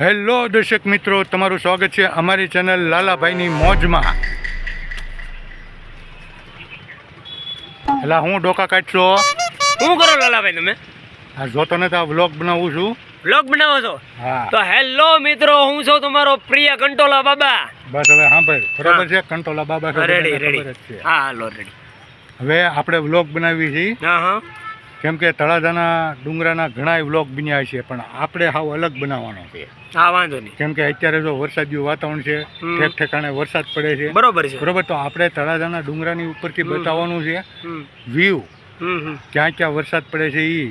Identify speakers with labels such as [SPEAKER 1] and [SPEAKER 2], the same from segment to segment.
[SPEAKER 1] Hello દર્શક મિત્રો તમારું સ્વાગત છે અમારી ચેનલ લાલાભાઈની મોજમાં. એટલે હું ડોકા કાઢશો?
[SPEAKER 2] શું કરો લાલાભાઈ તમે?
[SPEAKER 1] આ જોતો ને આ વ્લોગ બનાવું છું.
[SPEAKER 2] વ્લોગ બનાવો છો? તો હેલો મિત્રો હું છું તમારો પ્રિય કંટોલા બાબા.
[SPEAKER 1] બસ હવે સાંભળ બરોબર છે? કંટોલા બાબા
[SPEAKER 2] રેડી રેડી. હા હાલો રેડી
[SPEAKER 1] હવે આપણે વ્લોગ બનાવી છીએ
[SPEAKER 2] હા હા.
[SPEAKER 1] કેમ કે તળાજાના ડુંગરાના ઘણાય વ્લોગ બન્યા છે પણ આપણે હાવ અલગ બનાવવાનો છે.
[SPEAKER 2] હા વાંધો નહીં.
[SPEAKER 1] કેમ કે અત્યારે જો વરસાદનું વાતાવરણ છે. ઠેક ઠેકાણે વરસાદ પડે છે.
[SPEAKER 2] બરોબર છે.
[SPEAKER 1] બરોબર તો આપણે તળાજાના ડુંગરાની ઉપરથી બતાવવાનું છે. વ્યૂ ક્યાં ક્યાં વરસાદ પડે છે એ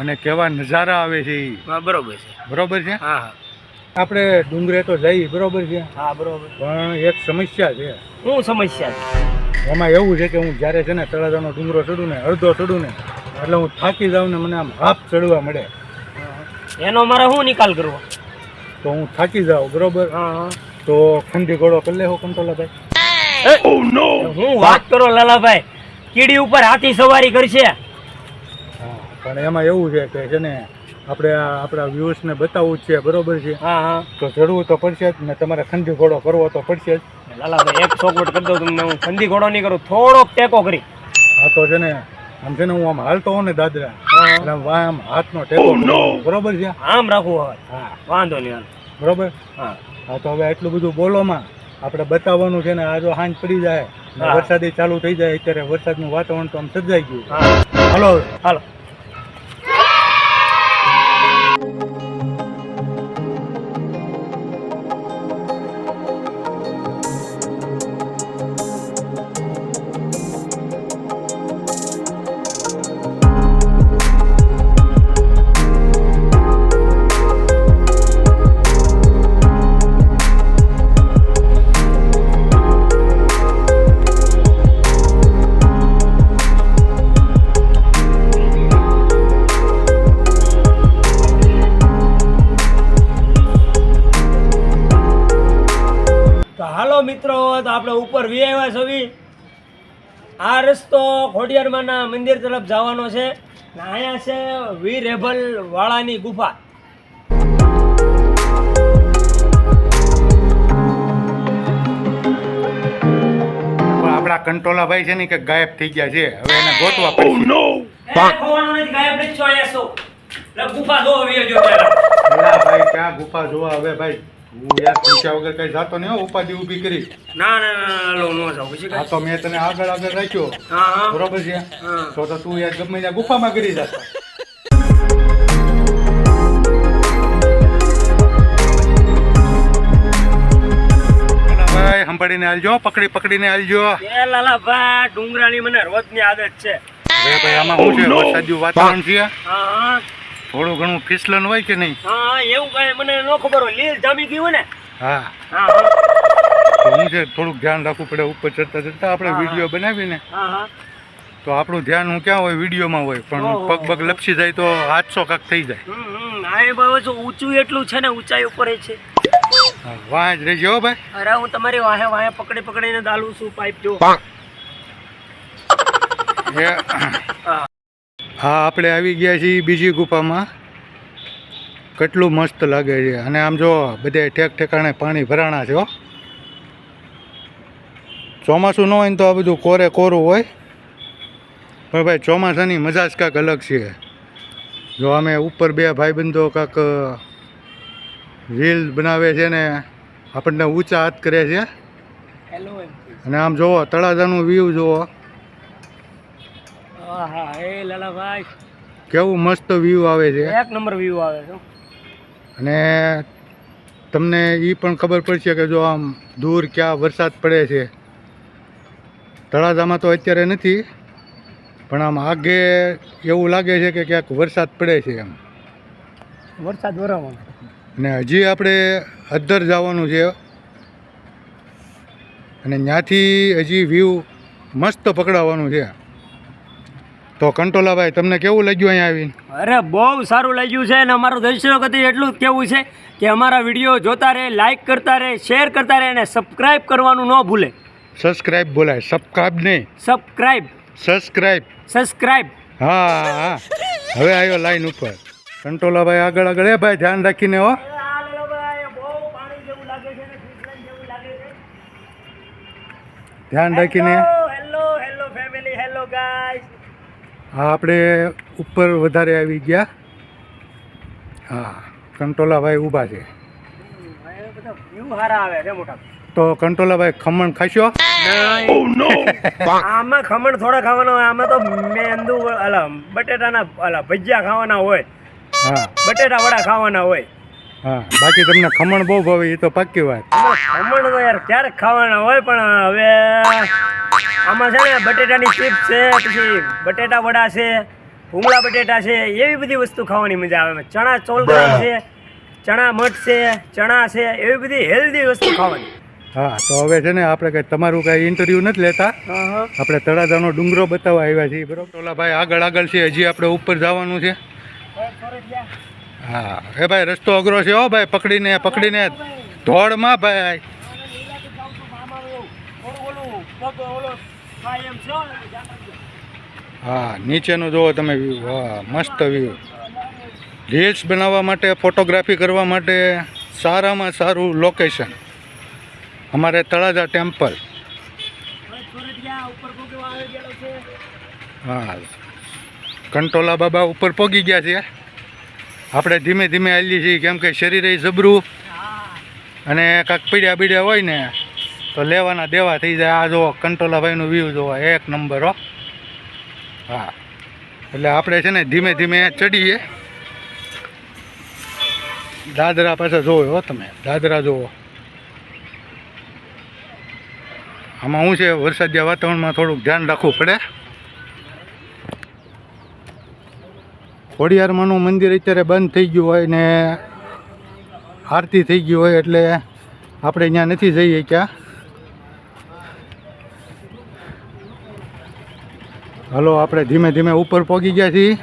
[SPEAKER 1] અને કેવા નજારા આવે છે એ
[SPEAKER 2] બરોબર છે.
[SPEAKER 1] બરોબર છે?
[SPEAKER 2] હા
[SPEAKER 1] આપણે ડુંગરે તો જઈ બરોબર છે?
[SPEAKER 2] હા બરોબર.
[SPEAKER 1] પણ એક સમસ્યા છે.
[SPEAKER 2] શું સમસ્યા છે?
[SPEAKER 1] એમાં એવું છે કે હું જ્યારે છે ને તળાજાનો ડુંગરો ચડું ને અડધો ચડું ને એટલે હું થાકી જાઉં ને મને આમ હાફ ચડવા મળે.
[SPEAKER 2] એનો મારે શું નિકાલ કરવો?
[SPEAKER 1] તો હું થાકી જાઉં બરોબર?
[SPEAKER 2] હા. હા
[SPEAKER 1] તો ખંડી ઘોડો કરી લેવો કંટોલાભાઈ
[SPEAKER 2] હું વાત કરો લાલાભાઈ કીડી ઉપર હાથી સવારી કરશે.
[SPEAKER 1] હા પણ એમાં એવું છે કે છે ને આપણે આ આપણા વ્યૂઝને બતાવવું જ છે બરોબર છે?
[SPEAKER 2] હા હા.
[SPEAKER 1] તો ચડવું તો પડશે જ ને તમારે ખંડી ઘોડો કરવો તો પડશે જ.
[SPEAKER 2] લાલાભાઈ એક ચોકવટ કરી દઉં તમને હું ખંડી ઘોડો નહીં કરું થોડોક ટેકો કરી.
[SPEAKER 1] હા તો છે ને આમ છે ને હું આમ હાલતો હોઉં ને દાદરા એટલે આમ વાય આમ હાથનો ટેકો બરોબર છે?
[SPEAKER 2] આમ રાખવું હોય
[SPEAKER 1] હા.
[SPEAKER 2] વાંધો નહીં
[SPEAKER 1] બરોબર?
[SPEAKER 2] હા.
[SPEAKER 1] હા તો હવે એટલું બધું બોલોમાં આપણે બતાવવાનું છે ને આ જો હાંજ પડી જાય વરસાદ ચાલુ થઈ જાય અત્યારે વરસાદનું વાતાવરણ તો આમ સર્જાઈ ગયું હાલો.
[SPEAKER 2] હાલો. હાલો મિત્રો તો આપણે ઉપર વી આવ્યા છવી. આ રસ્તો ખોડિયારમાંના મંદિર તરફ જવાનો છે ને અહીંયા છે રેભલ વાળાની ગુફા.
[SPEAKER 1] પણ આપણા કંટોલાભાઈ છે ને કે ગાયબ થઈ ગયા છે. હવે એને ગોતવા પડશે.
[SPEAKER 2] નો ખોવાનો નથી ગાયબ નથી છો અહીંયા છો. એટલે ગુફા જો વી જો
[SPEAKER 1] ભાઈ ક્યાં ગુફા જોવા? હવે ભાઈ હું યાર પૂછ્યા વગર કઈ જાતો નહીં ઉપાધિ ઊભી કરી.
[SPEAKER 2] ના ના ના લો નો જાવ પછી
[SPEAKER 1] આ તો મેં તને આગળ આગળ રાખ્યો.
[SPEAKER 2] હા હા.
[SPEAKER 1] બરોબર છે? તો તો તું યાર ગમે ત્યાં ગુફામાં કરી જતો. સંભાળીને આલજો પકડી પકડીને
[SPEAKER 2] એ લાલાભા ડુંગરાની મને રોજની આદત છે.
[SPEAKER 1] ભાઈ આમાં શું છે? વરસાદી વાતાવરણ છે?
[SPEAKER 2] હા હા.
[SPEAKER 1] થોડું ઘણું ફિસલન હોય કે નહીં?
[SPEAKER 2] હા એવું કઈ મને ન ખબર હોય. લીલ જામી ગયું હોય ને?
[SPEAKER 1] હા.
[SPEAKER 2] હા
[SPEAKER 1] તો હું છે થોડુંક ધ્યાન રાખવું પડે ઉપર ચડતા ચડતા આપણે. વીડિયો બનાવીને.
[SPEAKER 2] હા હા.
[SPEAKER 1] તો આપણું ધ્યાન હું ક્યાં હોય વિડીયોમાં હોય પણ. પગ પગ લપસી જાય તો હાથસો કાક થઈ જાય.
[SPEAKER 2] આ જો ઊંચું એટલું છે ને ઊંચાઈ ઉપર છે.
[SPEAKER 1] વાહ જ રહેજો હો ભાઈ.
[SPEAKER 2] અરે હું તમારી વાહે વાહે પકડી પકડીને દાલું છું પાઇપ જો. હા.
[SPEAKER 1] આપણે આવી ગયા છીએ બીજી ગુફામાં. કેટલું મસ્ત લાગે છે. અને આમ જો બધે ઠેક ઠેકાણે પાણી ભરાણા છે ચોમાસું ન હોય ને તો આ બધું કોરે કોરું હોય. પણ ભાઈ ચોમાસાની મજા જ કાંક અલગ છે. જો અમે ઉપર બે ભાઈબંધો કાંક રીલ બનાવે છે ને આપણને ઊંચા હાથ કરે છે. અને આમ જુઓ તળાજાનું વ્યૂ જોવો.
[SPEAKER 2] હા હા એ લાલાભાઈ.
[SPEAKER 1] કેવું મસ્ત વ્યૂ આવે છે?
[SPEAKER 2] એક નંબર વ્યૂ આવે છે.
[SPEAKER 1] અને તમને એ પણ ખબર પડશે કે જો આમ દૂર ક્યાં વરસાદ પડે છે. તળાજામાં તો અત્યારે નથી પણ આમ આગે એવું લાગે છે કે ક્યાંક વરસાદ પડે છે એમ.
[SPEAKER 2] વરસાદ વરાવાનો
[SPEAKER 1] અને હજી આપણે અદ્ધર જવાનું છે. અને ત્યાંથી હજી વ્યૂ મસ્ત પકડાવવાનું છે. તો કંટોલાભાઈ તમને કેવું લાગ્યું અહીંયા આવીને?
[SPEAKER 2] અરે બહુ સારું લાગ્યું છે અને અમારું દર્શક હતી એટલું જ કેવું છે કે અમારા વીડિયો જોતા રહે લાઇક કરતા રહે શેર કરતા રહે અને સબસ્ક્રાઇબ કરવાનું ન ભૂલે.
[SPEAKER 1] સબસ્ક્રાઇબ બોલાય. સબસ્ક્રાઇબ નહીં.
[SPEAKER 2] સબસ્ક્રાઇબ
[SPEAKER 1] સબસ્ક્રાઇબ
[SPEAKER 2] સબસ્ક્રાઇબ
[SPEAKER 1] હા હા. હવે આવ્યો લાઈન ઉપર. કંટોલાભાઈ આગળ આગળ. એ ભાઈ ધ્યાન રાખીને હો. ધ્યાન રાખીને. આ આપણે ઉપર વધારે આવી ગયા. હા કંટોલાભાઈ ઊભા છે.
[SPEAKER 2] બધા સારા આવે છે
[SPEAKER 1] તો કંટોલાભાઈ ખમણ ખાશો?
[SPEAKER 2] આમાં ખમણ થોડા ખાવાના હોય આમાં તો મેંદુ અલા બટેટાના અલા ભજીયા ખાવાના હોય.
[SPEAKER 1] હા.
[SPEAKER 2] બટેટા વડા ખાવાના હોય.
[SPEAKER 1] હા બાકી તમને ખમણ બહુ ભાવે એ તો પાક્કી વાત.
[SPEAKER 2] ખમણ તો યાર ક્યારેક ખાવાના હોય પણ હવે આમાં છે ને બટેટાની ચિપ્સ છે પછી બટેટા વડા છે ભૂંગળા બટેટા છે એવી બધી વસ્તુ ખાવાની મજા આવે. ચણા ચોલગ્રામ છે ચણા મઠ છે ચણા છે એવી બધી હેલ્ધી વસ્તુ ખાવાની.
[SPEAKER 1] હા તો હવે છે ને આપણે કંઈ તમારું કઈ ઇન્ટરવ્યુ નથી લેતા. આપણે તળાજાનો ડુંગરો બતાવવા આવ્યા છીએ બરોબર? ભાઈ આગળ આગળ છે હજી આપણે ઉપર જવાનું છે. હા. હે ભાઈ, રસ્તો અઘરો છે હો ભાઈ, પકડીને પકડીને. ધોળમાં ભાઈ. હા, નીચેનું જુઓ તમે વ્યૂ વાહ, મસ્ત વ્યૂ રીલ્સ બનાવવા માટે ફોટોગ્રાફી કરવા માટે સારામાં સારું લોકેશન અમારે તળાજા ટેમ્પલ હા. કંટોલા બાબા ઉપર પોગી ગયા છે. આપણે ધીમે ધીમે હાલીએ છીએ, કેમ કે શરીર એ જબરું. અને કાંક પીડ્યા બીડ્યા હોય ને, તો લેવાના દેવા થઈ જાય. આ જો કંટોલાભાઈનું વ્યૂ જોવો એક નંબર હો. હા. એટલે આપણે છે ને ધીમે ધીમે ચડીએ. દાદરા પાછા જોવો હો તમે. દાદરા જોવો. આમાં શું છે? વરસાદીયા વાતાવરણમાં થોડુંક ધ્યાન રાખવું પડે. ખોડિયારમાંનું મંદિર અત્યારે બંધ થઈ ગયું હોય ને આરતી થઈ ગઈ હોય એટલે આપણે અહીંયા નથી જઈએ ક્યાં. હલો, આપણે ધીમે ધીમે ઉપર પહોંચી ગયા છીએ.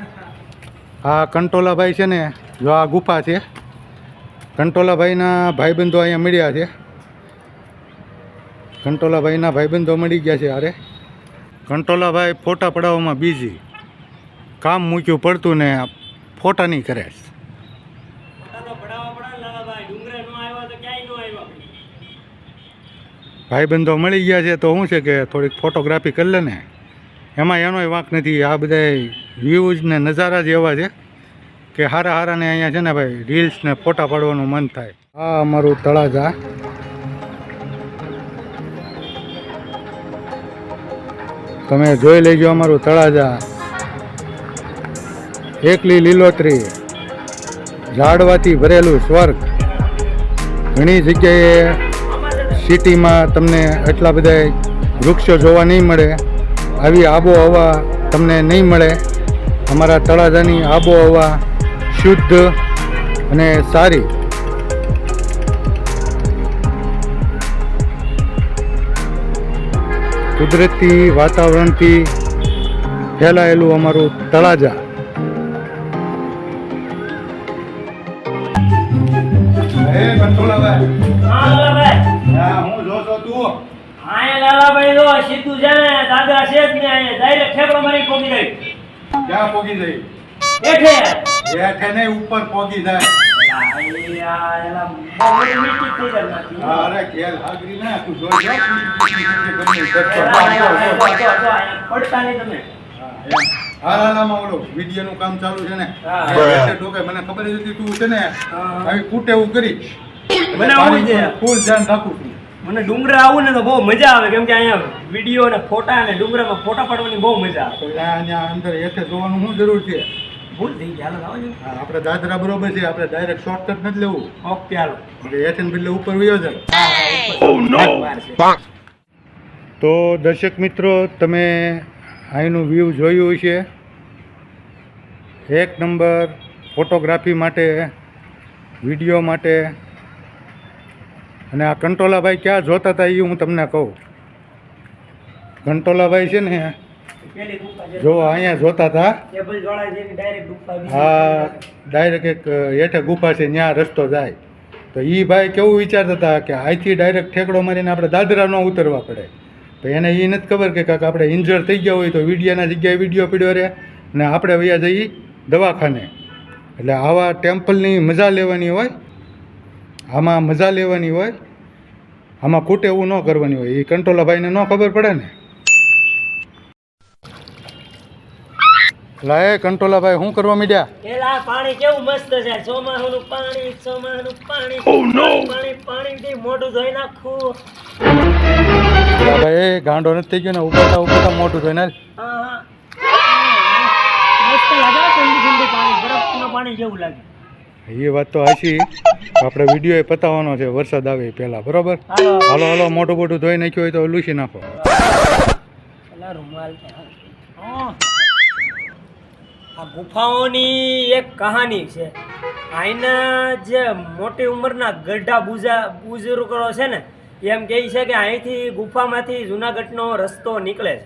[SPEAKER 1] આ કંટોલાભાઈ છે ને, જો આ ગુફા છે. કંટોલાભાઈના ભાઈબંધો અહીંયા મળ્યા છે. કંટોલાભાઈના ભાઈબંધો મળી ગયા છે અરે કંટોલાભાઈ ફોટા પડાવવામાં બીજી કામ મૂક્યું પડતું ને ફોટા નહીં કરે. ભાઈબંધો મળી ગયા છે તો શું છે કે થોડીક ફોટોગ્રાફી કરી લે ને. એમાં એનોય વાંક નથી. આ બધા વ્યૂઝ ને નજારા જ એવા છે કે હારા હારાને અહીંયા છે ને ભાઈ રીલ્સ ને ફોટા પાડવાનું મન થાય. આ અમારું તળાજા. તમે જોઈ લેજો અમારું તળાજા. એકલી લીલોતરી, ઝાડવાથી ભરેલું સ્વર્ગ. ઘણી જગ્યાએ સિટીમાં તમને એટલા બધા વૃક્ષો જોવા નહીં મળે, આવી આબોહવા તમને નહીં મળે. અમારા તળાજાની આબોહવા શુદ્ધ અને સારી. કુદરતી વાતાવરણથી ફેલાયેલું અમારું તળાજા. હું જોતો તું.
[SPEAKER 2] આયા લાલાભાઈ જો સીધું છે ને દાદરા છે જ ને આયા ડાયરેક્ટ ઠેકડો મારી કોમી ગઈ
[SPEAKER 1] ક્યાં પોગી જઈ
[SPEAKER 2] બેઠે
[SPEAKER 1] બેઠે નહીં ઉપર પોગી જાય. અરે ખેલ હાગરી ના તું જોઈ જા, તું ગમે તે કરતો.
[SPEAKER 2] પડતા નહીં તમે.
[SPEAKER 1] હા લાલામાં ઓલો વિડિયોનું કામ ચાલુ છે ને. મને ખબર હતી તું છે ને. આવી કૂટે એવું કરીશ
[SPEAKER 2] મને આવું છે.
[SPEAKER 1] ફૂલ ધ્યાન રાખું છું
[SPEAKER 2] મને ડુંગરા આવું ને તો બહુ મજા આવે. કેમ કે અહીંયા વીડિયો ને ફોટા ને ડુંગરામાં ફોટા પાડવાની બહુ મજા આવે.
[SPEAKER 1] અહીંયા અંદર હેઠે જોવાનું શું જરૂર છે?
[SPEAKER 2] ભૂલ થઈ ગઈ. હાલો આવજો
[SPEAKER 1] આપણે દાદરા બરોબર છે. આપણે ડાયરેક્ટ શોર્ટકટ નથી લેવું.
[SPEAKER 2] Okay hello.
[SPEAKER 1] એટલે હેઠે ને બદલે ઉપર વયો જાય
[SPEAKER 2] છે.
[SPEAKER 1] તો દર્શક મિત્રો તમે અહીંનું વ્યૂ જોયું છે એક નંબર ફોટોગ્રાફી માટે વીડિયો માટે અને આ કંટોલાભાઈ ક્યાં જોતા હતા એ હું તમને કહું. કંટોલાભાઈ છે ને જો અહીંયા જોતા હતા. હા ડાયરેક્ટ એક હેઠે ગુફા છે ત્યાં રસ્તો જાય. તો એ ભાઈ કેવું વિચારતા હતા કે અહીંથી ડાયરેક્ટ ઠેકડો મારીને આપણે દાદરા ન ઉતરવા પડે. તો એને એ નથી ખબર કે કાંક આપણે ઇન્જર થઈ ગયા હોય તો વિડીયાના જગ્યાએ વીડિયો પીડ્યો રહે અને આપણે વૈયા જઈએ દવાખાને. એટલે આવા ટેમ્પલની મજા લેવાની હોય આમાં મજા લેવાની હોય આમાં ખૂટે એવું ન કરવાની હોય એ કંટ્રોલાભાઈને ન ખબર પડે ને. લાય કંટ્રોલાભાઈ શું કરવા મીડ્યા?
[SPEAKER 2] એલા પાણી કેવું મસ્ત છે. ચોમાસાનું પાણી ચોમાસાનું પાણી પાણી પાણી થી મોઢું ધોઈ નાખું.
[SPEAKER 1] ભાઈ ગાંડો નથી થઈ ગયો ને ઉપાડતા ઉપાડતા મોઢું ધોઈ નાખ.
[SPEAKER 2] હા હા. મસ્ત લાગે ઠંડી ઠંડી પાણી બરફનું પાણી જેવું લાગે.
[SPEAKER 1] એ વાત તો હાચી. આપણે વીડિયો પતાવવાનો છે વરસાદ આવે પહેલા બરોબર?
[SPEAKER 2] હાલો.
[SPEAKER 1] હાલો મોટું મોટું ધોઈ નાખ્યું હોય તો લૂસી નાખો.
[SPEAKER 2] આ ગુફાઓની એક કહાની છે. અહીંના જે મોટી ઉંમરના ગઢા બુજા બુજુર્ગો છે ને એમ કહે છે કે અહીંથી ગુફામાંથી જુનાગઢનો રસ્તો નીકળે છે.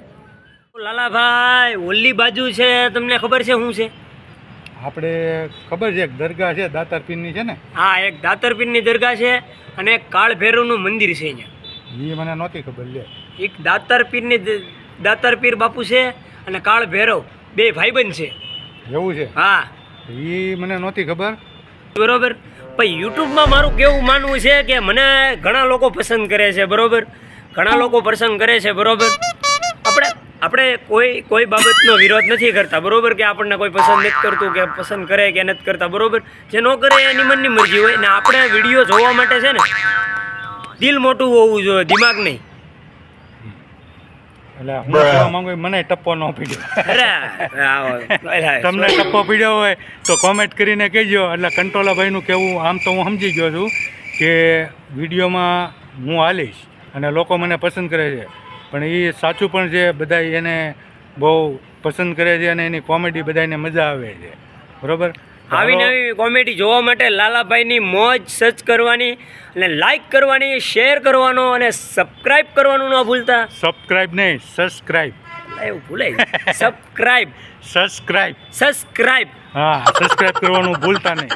[SPEAKER 2] લાલાભાઈ ઓલી બાજુ છે તમને ખબર છે શું છે?
[SPEAKER 1] આપણે ખબર છે એક દરગાહ છે દાતરપીરની છે ને?
[SPEAKER 2] હા એક દાતરપીરની દરગાહ છે અને એક કાળ ભૈરવનું મંદિર છે અહીંયા.
[SPEAKER 1] એ મને નહોતી ખબર લે.
[SPEAKER 2] એક દાતર પીરની દ- દાતર પીર બાપુ છે અને કાળ ભૈરવ બે ભાઈબંધ છે.
[SPEAKER 1] એવું છે?
[SPEAKER 2] હા.
[SPEAKER 1] એ મને નહોતી ખબર.
[SPEAKER 2] બરોબર? પછી યુટ્યુબમાં મારું કેવું માનવું છે કે મને ઘણા લોકો પસંદ કરે છે બરોબર? ઘણા લોકો પસંદ કરે છે બરોબર? આપણે કોઈ કોઈ બાબતનો વિરોધ નથી કરતા બરાબર? કે આપણને કોઈ પસંદ નથી કરતું કે પસંદ કરે કે નથી કરતા બરાબર? જે ન કરે એની મનની મરજી હોય ને આપણે વીડિયો જોવા માટે છે ને દિલ મોટું હોવું જોઈએ દિમાગ નહીં.
[SPEAKER 1] મને ટપ્પો ન પીડ્યો. તમને ટપ્પો પીડ્યો હોય તો કોમેન્ટ કરીને કહેજો. એટલે કંટ્રોલાભાઈનું કહેવું આમ તો હું સમજી ગયો છું કે વિડીયોમાં હું હાલીશ અને લોકો મને પસંદ કરે છે. પણ એ સાચું પણ છે બધા એને બહુ પસંદ કરે છે અને એની કોમેડી બધાને મજા આવે છે. બરોબર?
[SPEAKER 2] આવી નવી કોમેડી જોવા માટે લાલાભાઈની મોજ સર્ચ કરવાની અને લાઈક કરવાની શેર કરવાનો અને સબસ્ક્રાઇબ કરવાનું ન ભૂલતા.
[SPEAKER 1] સબસ્ક્રાઇબ નહીં સબસ્ક્રાઇબ
[SPEAKER 2] એવું ભૂલાય સબસ્ક્રાઇબ
[SPEAKER 1] સબસ્ક્રાઇબ
[SPEAKER 2] સબસ્ક્રાઇબ
[SPEAKER 1] હા સબસ્ક્રાઇબ કરવાનું ભૂલતા નહીં.